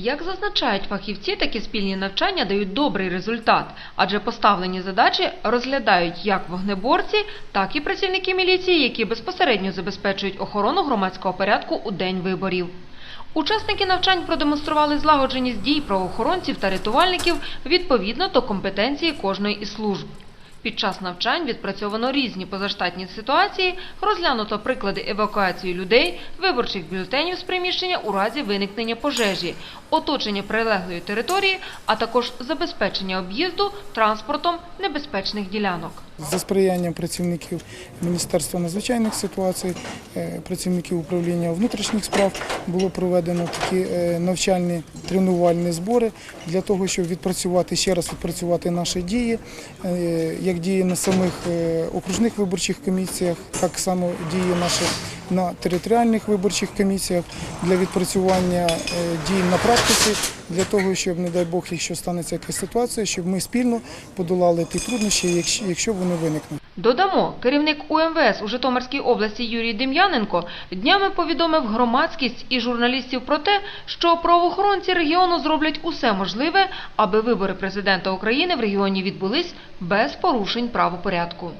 Як зазначають фахівці, такі спільні навчання дають добрий результат, адже поставлені задачі розглядають як вогнеборці, так і працівники міліції, які безпосередньо забезпечують охорону громадського порядку у день виборів. Учасники навчань продемонстрували злагодженість дій правоохоронців та рятувальників відповідно до компетенції кожної із служб. Під час навчань відпрацьовано різні позаштатні ситуації, розглянуто приклади евакуації людей, виборчих бюлетенів з приміщення у разі виникнення пожежі, оточення прилеглої території, а також забезпечення об'їзду транспортом небезпечних ділянок. За сприянням працівників Міністерства надзвичайних ситуацій, е, працівників управління внутрішніх справ було проведено такі е, навчальні тренувальні збори для того, щоб відпрацювати ще раз відпрацювати наші дії, е, як дії на самих окружних виборчих комісіях, так само дії наші на територіальних виборчих комісіях для відпрацювання е, дій на практиці, для того, щоб, не дай Бог, якщо станеться якась ситуація, щоб ми спільно подолали ті труднощі, якщо- якщо вони виникнуть. Додамо, керівник УМВС у Житомирській області Юрій Дем'яненко днями повідомив громадськість і журналістів про те, що правоохоронці регіону зроблять усе можливе, аби вибори президента України в регіоні відбулись без порушень правопорядку.